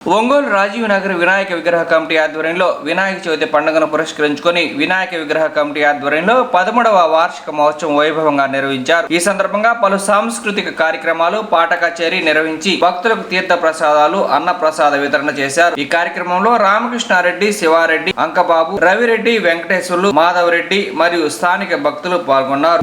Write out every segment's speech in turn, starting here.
ఒంగోలు రాజీవ్ నగర్ వినాయక విగ్రహ కమిటీ ఆధ్వర్యంలో వినాయక చవితి పండుగను పురస్కరించుకొని వినాయక విగ్రహ కమిటీ ఆధ్వర్యంలో పదమూడవ వార్షిక మహోత్సవం వైభవంగా నిర్వహించారు. ఈ సందర్భంగా పలు సాంస్కృతిక కార్యక్రమాలు పాట కచేరీ నిర్వహించి భక్తులకు తీర్థ ప్రసాదాలు అన్న ప్రసాద వితరణ చేశారు. ఈ కార్యక్రమంలో రామకృష్ణారెడ్డి శివారెడ్డి అంకబాబు రవిరెడ్డి వెంకటేశ్వర్లు మాధవరెడ్డి మరియు స్థానిక భక్తులు పాల్గొన్నారు.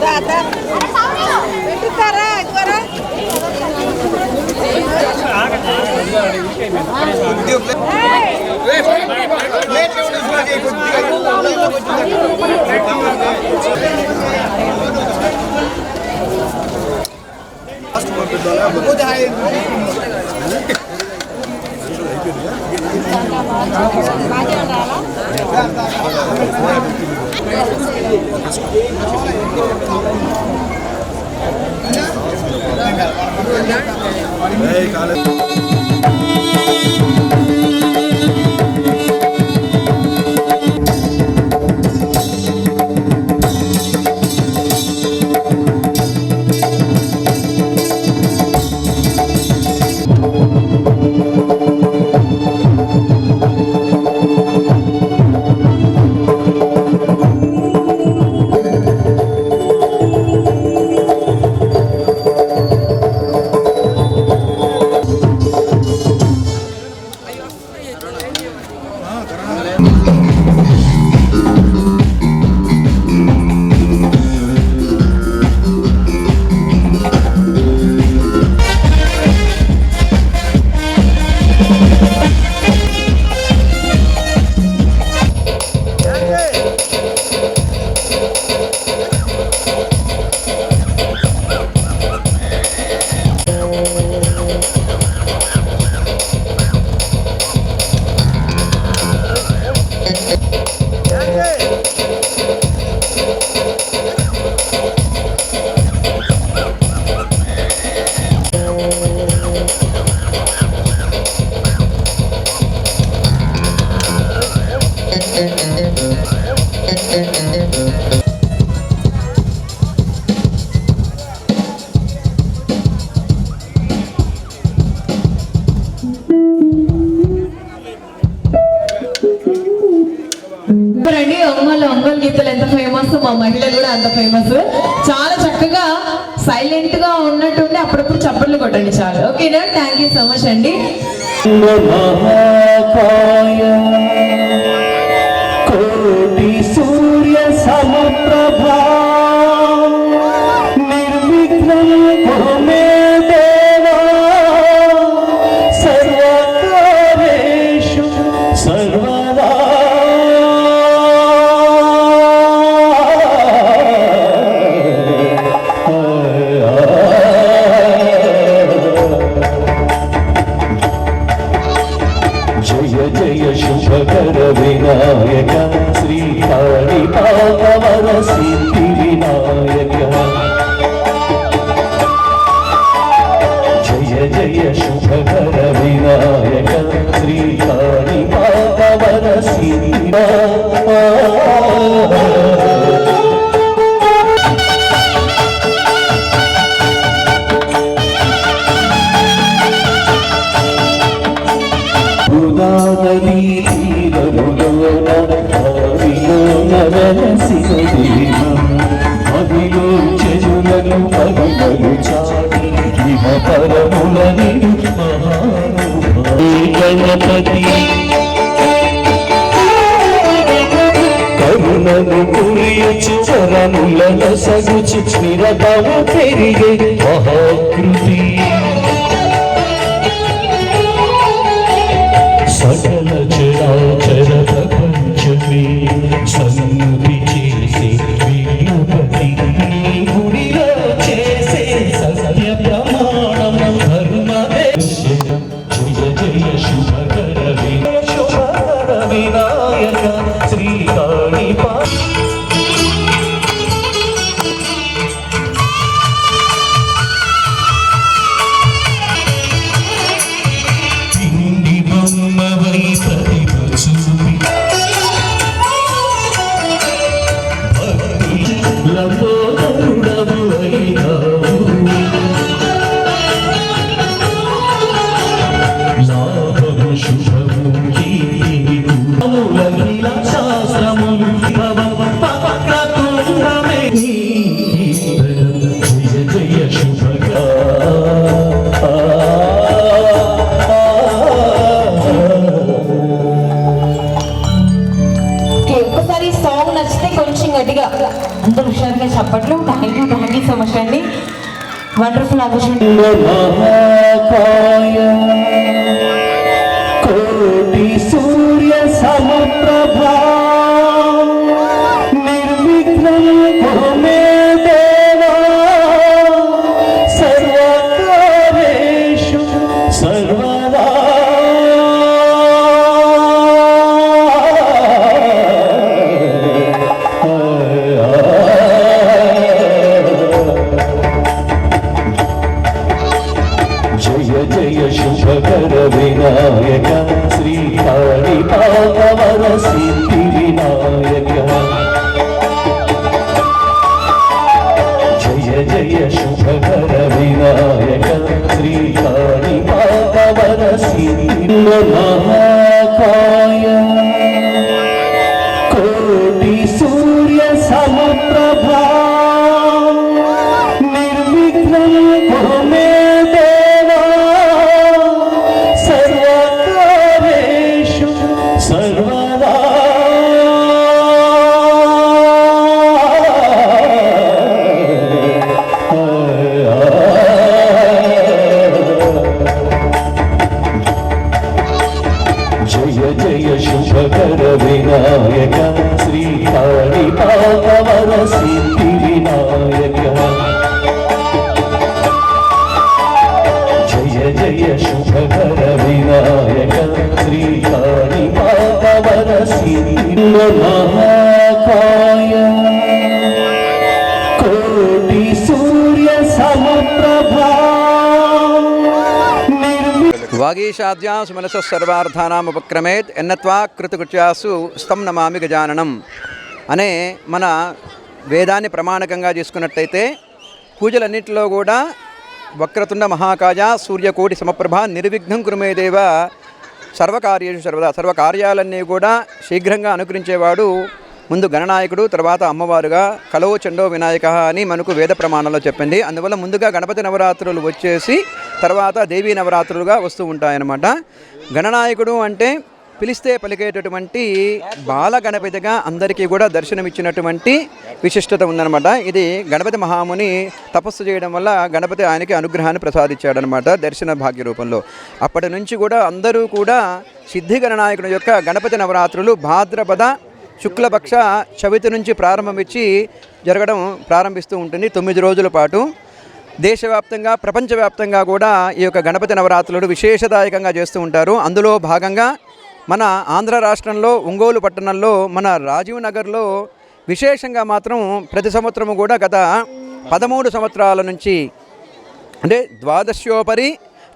Dada. Ora, Paulinho. రండి ఫేమస్ మా మహిళలు కూడా అంత ఫేమస్ చాలా చక్కగా సైలెంట్గా ఉన్నట్టుండి అప్పుడప్పుడు చప్పట్లు కొట్టండి చాలు. ఓకేనా థ్యాంక్ యూ సో మచ్ అండి. సూర్య సమప్రభా. శుభకర వినాయక శ్రీకాళి పాపవర సిద్ధి ఉదానదీ కురియచు సగుచి నిరతము పెరిగే మహాకృతి. సకల చరాచర i'm love for కోటి సూర్య సమప్రభా సిద్ధి మహాకాయ కోటి సూర్య సమప్రభా నిర్విఘ్నం కురు మే దేవా వాగీషాద్యాం సుమనస సర్వార్థానాం ఉపక్రమేత్ ఎన్నత్వా కృతకృత్యాసు స్తం నమామి గజాననం అనే మన వేదాన్ని ప్రమాణకంగా చేసుకున్నట్టయితే పూజలన్నింటిలో కూడా వక్రతుండ మహాకాయ సూర్యకోటి సమప్రభ నిర్విఘ్నం కురుమేదేవ సర్వకార్యేషు సర్వదా సర్వకార్యాలన్నీ కూడా శీఘ్రంగా అనుకరించేవాడు ముందు గణనాయకుడు తర్వాత అమ్మవారుగా కలో చండో వినాయక అని మనకు వేద ప్రమాణంలో చెప్పింది. అందువల్ల ముందుగా గణపతి నవరాత్రులు వచ్చేసి తర్వాత దేవీ నవరాత్రులుగా వస్తూ ఉంటాయన్నమాట. గణనాయకుడు అంటే పిలిస్తే పలికేటటువంటి బాల గణపతిగా అందరికీ కూడా దర్శనమిచ్చినటువంటి విశిష్టత ఉందన్నమాట. ఇది గణపతి మహాముని తపస్సు చేయడం వల్ల గణపతి ఆయనకి అనుగ్రహాన్ని ప్రసాదించాడనమాట దర్శన భాగ్య రూపంలో. అప్పటి నుంచి కూడా అందరూ కూడా సిద్ధి గణనాయకుని యొక్క గణపతి నవరాత్రులు భాద్రపద శుక్లపక్ష చవితి నుంచి ప్రారంభమిచ్చి జరగడం ప్రారంభిస్తూ ఉంటుంది. తొమ్మిది రోజుల పాటు దేశవ్యాప్తంగా ప్రపంచవ్యాప్తంగా కూడా ఈ యొక్క గణపతి నవరాత్రులు విశేషదాయకంగా చేస్తూ ఉంటారు. అందులో భాగంగా మన ఆంధ్ర రాష్ట్రంలో ఒంగోలు పట్టణంలో మన రాజీవ్ నగర్లో విశేషంగా మాత్రం ప్రతి సంవత్సరము కూడా గత పదమూడు సంవత్సరాల నుంచి అంటే ద్వాదశ్యోపరి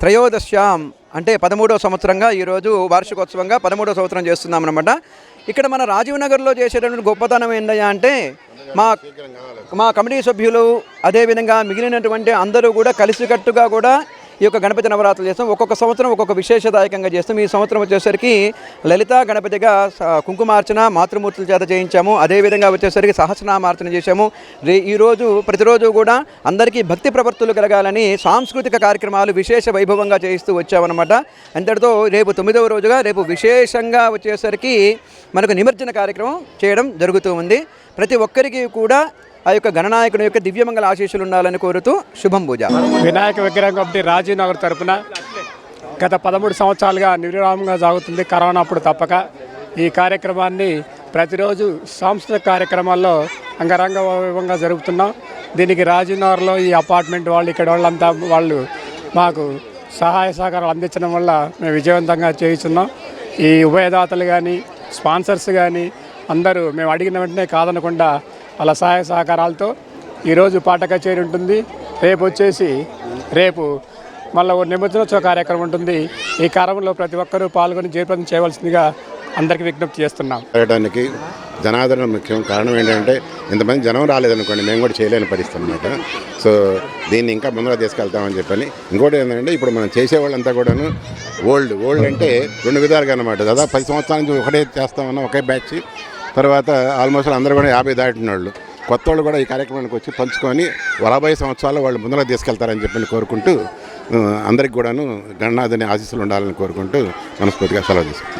త్రయోదశ్యాం అంటే పదమూడవ సంవత్సరంగా ఈరోజు వార్షికోత్సవంగా పదమూడవ సంవత్సరం చేస్తున్నాం అనమాట ఇక్కడ మన రాజీవ్ నగర్లో చేసేటటువంటి గొప్పతనం ఏంటయ్యా అంటే మా మా కమిటీ సభ్యులు అదేవిధంగా మిగిలినటువంటి అందరూ కూడా కలిసికట్టుగా కూడా ఈ యొక్క గణపతి నవరాత్రులు చేస్తాం. ఒక్కొక్క సంవత్సరం ఒక్కొక్క విశేషదాయకంగా చేస్తాం. ఈ సంవత్సరం వచ్చేసరికి లలిత గణపతిగా కుంకుమార్చన మాతృమూర్తుల చేత చేయించాము. అదేవిధంగా వచ్చేసరికి సహస్రనామార్చన చేశాము. రే ఈరోజు ప్రతిరోజు కూడా అందరికీ భక్తి ప్రవర్తులు కలగాలని సాంస్కృతిక కార్యక్రమాలు విశేష వైభవంగా చేయిస్తూ వచ్చామన్నమాట. అంతటితో రేపు తొమ్మిదవ రోజుగా రేపు విశేషంగా వచ్చేసరికి మనకు నిమజ్జన కార్యక్రమం చేయడం జరుగుతూ ఉంది. ప్రతి ఒక్కరికి కూడా ఆ యొక్క గణనాయకుని యొక్క దివ్యమంగళ ఆశీస్సులు ఉండాలని కోరుతూ శుభం పూజ. వినాయక విగ్రహం కమిటీ రాజీవ్ నగర్ తరపున గత పదమూడు సంవత్సరాలుగా నిర్విరామంగా సాగుతుంది. కరోనా అప్పుడు తప్పక. ఈ కార్యక్రమాన్ని ప్రతిరోజు సాంస్కృతిక కార్యక్రమాల్లో అంగరంగ వైభవంగా జరుగుతున్నాం దీనికి రాజీవ్ నగర్లో ఈ అపార్ట్మెంట్ వాళ్ళు ఇక్కడ వాళ్ళంతా వాళ్ళు మాకు సహాయ సహకారాలు అందించడం వల్ల మేము విజయవంతంగా చేయిస్తున్నాం. ఈ ఉభయదాతలు కానీ స్పాన్సర్స్ కానీ అందరూ మేము అడిగిన వెంటనే కాదనకుండా వాళ్ళ సహాయ సహకారాలతో ఈరోజు పాట కచేరీ ఉంటుంది. రేపు వచ్చేసి రేపు మళ్ళీ ఓ నిమజ్జనోత్సవ కార్యక్రమం ఉంటుంది. ఈ కార్యక్రమంలో ప్రతి ఒక్కరూ పాల్గొని జయప్రదం చేయవలసిందిగా అందరికీ విజ్ఞప్తి చేస్తున్నాం. చేయడానికి జనాదరణ ముఖ్యం. కారణం ఏంటంటే ఇంతమంది జనం రాలేదనుకోండి మేము కూడా చేయలేని పరిస్థితి అనమాట సో దీన్ని ఇంకా ముందర తీసుకెళ్తామని చెప్పని. ఇంకోటి ఏంటంటే ఇప్పుడు మనం చేసేవాళ్ళంతా కూడాను ఓల్డ్ ఓల్డ్ అంటే రెండు విధాలుగా అనమాట దాదాపు పది సంవత్సరాల నుంచి ఒకటే చేస్తామన్నా ఒకే బ్యాచ్. తర్వాత ఆల్మోస్ట్ అందరూ కూడా యాభై దాటిన వాళ్ళు కొత్త వాళ్ళు కూడా ఈ కార్యక్రమానికి వచ్చి పంచుకొని రాబోయే సంవత్సరాలు వాళ్ళు ముందుగా తీసుకెళ్తారని చెప్పి కోరుకుంటూ అందరికి కూడాను గణనాథుని ఆశీస్సులు ఉండాలని కోరుకుంటూ మనస్ఫూర్తిగా సెలవు తీసుకుంటాం